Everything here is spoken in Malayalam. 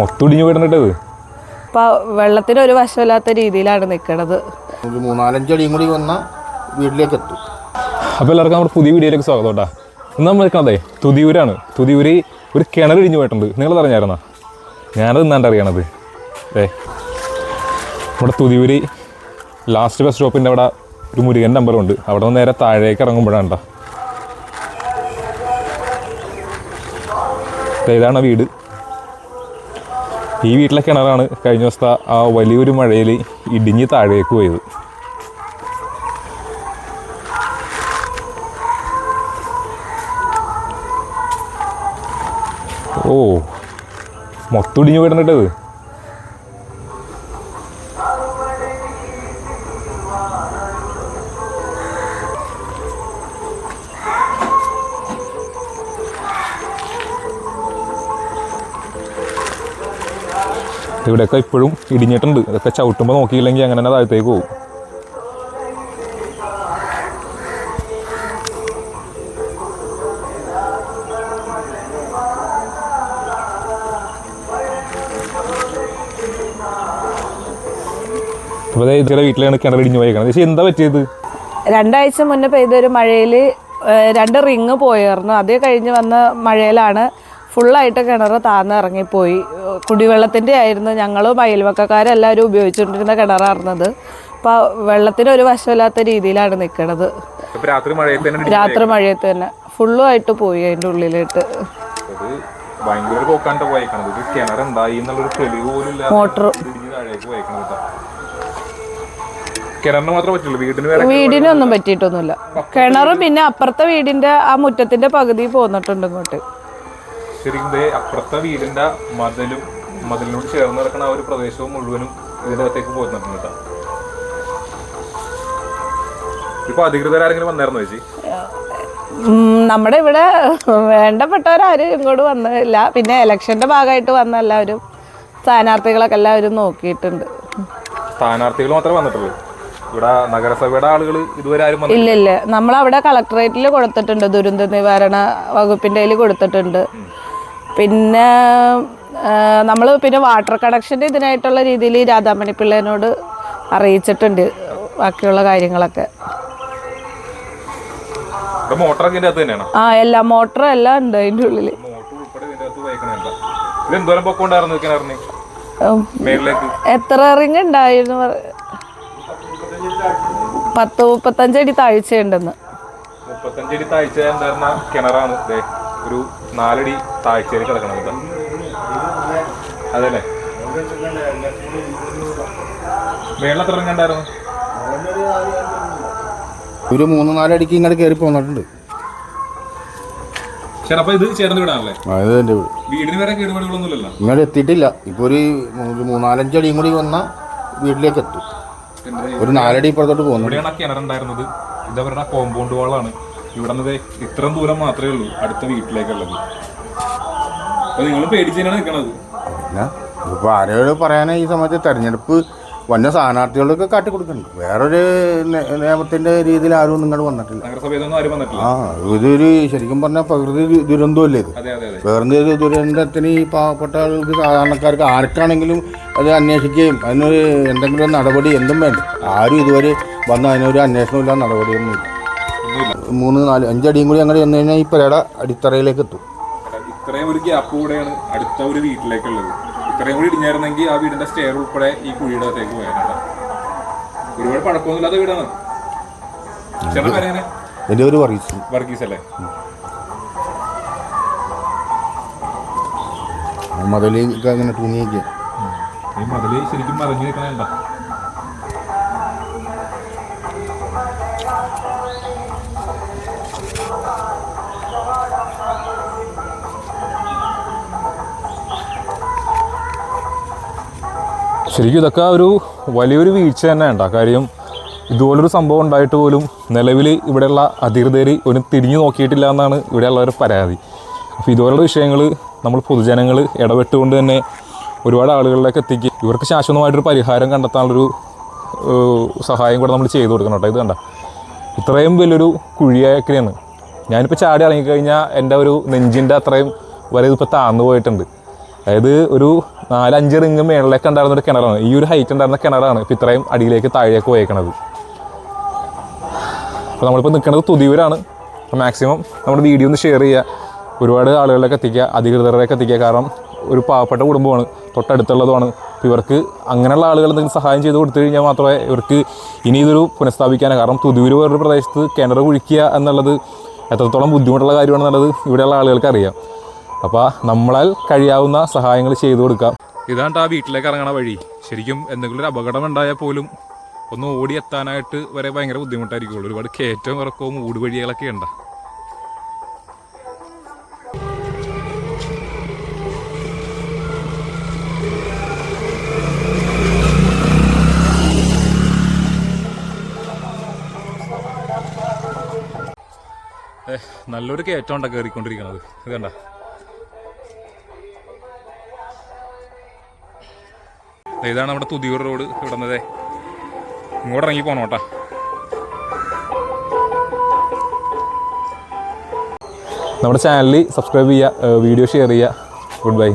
മൊത്തടിഞ്ഞു പോയിട്ടത് ഇപ്പൊ വെള്ളത്തിന് ഒരു വശമില്ലാത്ത രീതിയിലാണ് നിൽക്കണത് ഒരു മൂന്നാലഞ്ചടിയും കൂടി വന്ന വീട്ടിലേക്ക് എത്തും അപ്പോൾ എല്ലാവർക്കും നമ്മുടെ പുതിയ വീഡിയോയിലേക്ക് സ്വാഗതം കേട്ടോ ഇന്ന് നമ്മൾ നിൽക്കണതേ തുതിയൂരാണ്. തുതിയൂര് ഒരു കിണർ ഇടിഞ്ഞു പോയിട്ടുണ്ട്. നിങ്ങൾ പറഞ്ഞായിരുന്നോ ഞാനത് ഇന്നാണ്ട് അറിയണത്. ഏ നമ്മുടെ തുതിയൂര് ലാസ്റ്റ് ബസ് സ്റ്റോപ്പിന്റെ അവിടെ ഒരു മുരുകൻ നമ്പറുണ്ട് അവിടെ നിന്ന് നേരെ താഴേക്ക് ഇറങ്ങുമ്പോഴാണ് കേട്ടോ ദേ ഇതാണ് വീട്. ഈ വീട്ടിലെ കിണറാണ് കഴിഞ്ഞ ദിവസത്തെ ആ വലിയൊരു മഴയിൽ ഇടിഞ്ഞ് താഴേക്ക് പോയത്. ഓ മൊത്തം ഇടിഞ്ഞു പോയിട്ടത് ഇവിടെയൊക്കെ ഇപ്പോഴും ഇടിഞ്ഞിട്ടുണ്ട്. ഇതൊക്കെ ചവിട്ടുമ്പോൾ നോക്കിയില്ലെങ്കിൽ അങ്ങനെ തന്നെ താഴത്തേക്ക് പോകും. വീട്ടിലാണ് കിണർ പോയേക്കണത്. എന്താ പറ്റിയത്? രണ്ടാഴ്ച മുന്നേ പെയ്തൊരു മഴയിൽ രണ്ട് റിങ് പോയായിരുന്നു അതേ കഴിഞ്ഞ് വന്ന മഴയിലാണ് ഫുള്ളായിട്ട് കിണർ താന്ന് ഇറങ്ങിപ്പോയി. കുടിവെള്ളത്തിന്റെ ആയിരുന്നു ഞങ്ങളും അയൽവക്കക്കാരെല്ലാവരും ഉപയോഗിച്ചുകൊണ്ടിരുന്ന കിണറായിരുന്നത് അപ്പോൾ വെള്ളത്തിന് ഒരു വശമില്ലാത്ത രീതിയിലാണ് നിൽക്കണത് ഇപ്പോൾ രാത്രി മഴയത്ത് തന്നെ ഫുള്ളുമായിട്ട് പോയി അതിന്റെ ഉള്ളിലിട്ട്. അത് ഭയങ്കര പോക്കാണ്ട് പോയേക്കണത്. ഇത് കിണർ ഉണ്ടായി എന്നുള്ളൊരു തെളിവ് പോലും മോട്ടർ. കിണറിന് മാത്രമേ പറ്റുള്ളൂ? വീടിന് വീടിനൊന്നും പറ്റിയിട്ടൊന്നുമില്ല. കിണറും പിന്നെ അപ്പുറത്തെ വീടിന്റെ ആ മുറ്റത്തിന്റെ പകുതി പോന്നിട്ടുണ്ട് ഇങ്ങോട്ട്. ശരിക്കും അപ്പുറത്തെ വീടിന്റെ മതിലും മതിലിനോട് ചേർന്ന് കിടക്കുന്ന ആ ഒരു പ്രദേശവും മുഴുവനും ഇതിന്റെ അകത്തേക്ക് പോയിട്ടുണ്ട് കേട്ടോ ഇപ്പൊ അധികൃതരാരെങ്കിലും വന്നായിരുന്നു ചേച്ചി? നമ്മുടെ ഇവിടെ വേണ്ടപ്പെട്ടവരാരും ഇങ്ങോട്ട് വന്നില്ല. പിന്നെ ഇലക്ഷന്റെ ഭാഗമായിട്ട് വന്ന എല്ലാവരും സ്ഥാനാർത്ഥികളൊക്കെ എല്ലാവരും നോക്കിയിട്ടുണ്ട്. സ്ഥാനാർത്ഥികൾ മാത്രമേ വന്നിട്ടുള്ളൂ. ഇവിടെ നഗരസഭയുടെ ആളുകൾ ഇതുവരെ ആരും ഇല്ല ഇല്ല നമ്മളവിടെ കളക്ടറേറ്റിൽ കൊടുത്തിട്ടുണ്ട്. ദുരന്ത നിവാരണ വകുപ്പിന്റെ കയ്യിൽ കൊടുത്തിട്ടുണ്ട്. പിന്നെ നമ്മൾ പിന്നെ വാട്ടർ കണക്ഷന്റെ ഇതിനായിട്ടുള്ള രീതിയിൽ രാധാമണി പിള്ളേനോട് അറിയിച്ചിട്ടുണ്ട് ബാക്കിയുള്ള കാര്യങ്ങളൊക്കെ. ആ എല്ലാ മോട്ടറും എല്ലാം ഉണ്ട് അതിന്റെ ഉള്ളിൽ മോട്ടർ എത്ര റിങ് ഉണ്ടായിരുന്നു പത്ത് മുപ്പത്തഞ്ചടി താഴ്ചയുണ്ടെന്ന്. മുപ്പത്തഞ്ചടി താഴ്ച കിണറാണ് ഒരു നാലടി താഴ്ചയിൽ കിടക്കണം ഇത് അതല്ലേ? മേളിൽ എത്ര ഒരു മൂന്ന് നാലടിക്ക് ഇങ്ങോട്ട് കയറി പോന്നിട്ടുണ്ട്. ഇങ്ങോട്ട് എത്തിയിട്ടില്ല. ഇപ്പൊ ഒരു മൂന്നാലഞ്ച് മൂന്നാലഞ്ചടിയും കൂടി വന്ന വീട്ടിലേക്ക് എത്തും. ഒരു നാലടി ഇപ്പുറത്തോട്ട് പോകുന്നു ഇവിടെയാണ് കിണറുണ്ടായിരുന്നത്. ഇതവരുടെ കോമ്പൗണ്ട് വാളാണ് ഇവിടെ നിന്ന് ഇത്രയും ദൂരം മാത്രമേ ഉള്ളൂ അടുത്ത വീട്ടിലേക്കുള്ളത്. അപ്പൊ നിങ്ങൾ പേടിച്ച് തന്നെയാണ് നിൽക്കണത് പിന്നെ ഇപ്പോൾ ആരോട് പറയാനാ ഈ സമയത്ത് തെരഞ്ഞെടുപ്പ് വന്ന സ്ഥാനാർത്ഥികളൊക്കെ കാട്ടി കൊടുക്കുന്നുണ്ട്. വേറൊരു നിയമത്തിന്റെ രീതിയിൽ ആരും നിങ്ങൾ വന്നിട്ടില്ല. ആ ഇതൊരു ശരിക്കും പറഞ്ഞാൽ പ്രകൃതി ദുരന്തമല്ലേ ഇത്? പ്രകൃതി ദുരന്തത്തിന് ഈ പാവപ്പെട്ട ആൾക്ക് സാധാരണക്കാർക്ക് ആർക്കാണെങ്കിലും അത് അന്വേഷിക്കുകയും അതിനൊരു എന്തെങ്കിലും നടപടി എന്തും വേണ്ട. ആരും ഇതുവരെ വന്ന് അതിനൊരു അന്വേഷണമില്ല നടപടിയൊന്നും ഇല്ല ഒന്നുമില്ല മൂന്ന് നാല് അഞ്ചടിയും കൂടി അങ്ങനെ ചെന്ന് കഴിഞ്ഞാൽ ഈ പുരയുടെ അടിത്തറയിലേക്ക് എത്തും. ഇത്രയും ഒരു ഗ്യാപ്പ് കൂടെയാണ് അടുത്ത ഒരു വീട്ടിലേക്കുള്ളത്. ഇത്രയും കൂടി ഇടിഞ്ഞായിരുന്നെങ്കിൽ ആ വീടിന്റെ സ്റ്റെയർ ഉൾപ്പെടെ ഈ കുഴിയുടെ അകത്തേക്ക് പോയാലുണ്ട് ഒരുപാട് പഴക്കമൊന്നുമില്ലാത്ത വീടാണ്. എന്റെ എന്റെ ഒരു വർഗീസ്. വർഗീസ് അല്ലേ? മതിലേക്ക് അങ്ങനെ തൂങ്ങിയൊക്കെ ഈ മതിൽ ശരിക്കും മറിഞ്ഞു നിൽക്കണേണ്ട ശരിക്കും ഇതൊക്കെ ഒരു വലിയൊരു വീഴ്ച തന്നെ ആ കാര്യം ഇതുപോലൊരു സംഭവം ഉണ്ടായിട്ട് പോലും നിലവിൽ ഇവിടെയുള്ള അധികൃതർ ഒരു തിരിഞ്ഞു നോക്കിയിട്ടില്ല എന്നാണ് ഇവിടെയുള്ളവരുടെ പരാതി. അപ്പോൾ ഇതുപോലുള്ള വിഷയങ്ങൾ നമ്മൾ പൊതുജനങ്ങൾ ഇടപെട്ടുകൊണ്ട് തന്നെ ഒരുപാട് ആളുകളിലേക്ക് എത്തിക്കുക ഇവർക്ക് ശാശ്വതമായിട്ടൊരു പരിഹാരം കണ്ടെത്താനുള്ളൊരു സഹായം കൂടെ നമ്മൾ ചെയ്തു കൊടുക്കണം കേട്ടോ. ഇത് കണ്ട ഇത്രയും വലിയൊരു കുഴിയാക്കിയാണ് ഞാനിപ്പോൾ ചാടി ഇറങ്ങിക്കഴിഞ്ഞാൽ എന്റെ ഒരു നെഞ്ചിന്റെ അത്രയും വരെ ഇതിപ്പോൾ താന്നു പോയിട്ടുണ്ട്. അതായത് ഒരു നാല് അഞ്ച് റിങ് മേളിലേക്ക് ഉണ്ടായിരുന്ന ഒരു കിണറാണ്. ഈ ഒരു ഹൈറ്റ് ഉണ്ടായിരുന്ന കിണറാണ് ഇപ്പം ഇത്രയും അടിയിലേക്ക് താഴേക്ക് പോയേക്കണത്. അപ്പോൾ നമ്മളിപ്പോൾ നിൽക്കുന്നത് തുതിയൂരാണ്. അപ്പോൾ മാക്സിമം നമ്മുടെ വീഡിയോ ഒന്ന് ഷെയർ ചെയ്യുക. ഒരുപാട് ആളുകളിലേക്ക് എത്തിക്കുക അധികൃതരിലേക്ക് എത്തിക്കുക. കാരണം ഒരു പാവപ്പെട്ട കുടുംബമാണ് തൊട്ടടുത്തുള്ളതുമാണ്. അപ്പോൾ ഇവർക്ക് അങ്ങനെയുള്ള ആളുകൾ എന്തെങ്കിലും സഹായം ചെയ്ത് കൊടുത്തു കഴിഞ്ഞാൽ മാത്രമേ ഇവർക്ക് ഇനി ഇതൊരു പുനഃസ്ഥാപിക്കാനും. കാരണം തുതിയൂർ വേറൊരു പ്രദേശത്ത് കിണർ കുഴിക്കുക എന്നുള്ളത് എത്രത്തോളം ബുദ്ധിമുട്ടുള്ള കാര്യമാണെന്നുള്ളത് ഇവിടെയുള്ള ആളുകൾക്ക് അറിയാം. അപ്പോൾ നമ്മളാൽ കഴിയാവുന്ന സഹായങ്ങൾ ചെയ്തു കൊടുക്കാം. ഇതാണ് ആ വീട്ടിലേക്ക് ഇറങ്ങണ വഴി. ശരിക്കും എന്തെങ്കിലും ഒരു അപകടം ഉണ്ടായാൽ പോലും ഒന്ന് ഓടി എത്താനായിട്ട് വരെ ഭയങ്കര ബുദ്ധിമുട്ടായിരിക്കുള്ളൂ. ഒരുപാട് കയറ്റവും ഇറക്കവും ഊട് വഴികളൊക്കെ ഉണ്ട് നല്ലൊരു കയറ്റം ഉണ്ടാ കയറിക്കൊണ്ടിരിക്കണത് ഇത് കണ്ട? ഇതാണ് നമ്മുടെ തുതിയൂർ റോഡ് ഇവിടുന്നതേ ഇങ്ങോട്ട് ഇറങ്ങി പോണോട്ടാ നമ്മുടെ ചാനലിൽ സബ്സ്ക്രൈബ് ചെയ്യുക വീഡിയോ ഷെയർ ചെയ്യുക. Good bye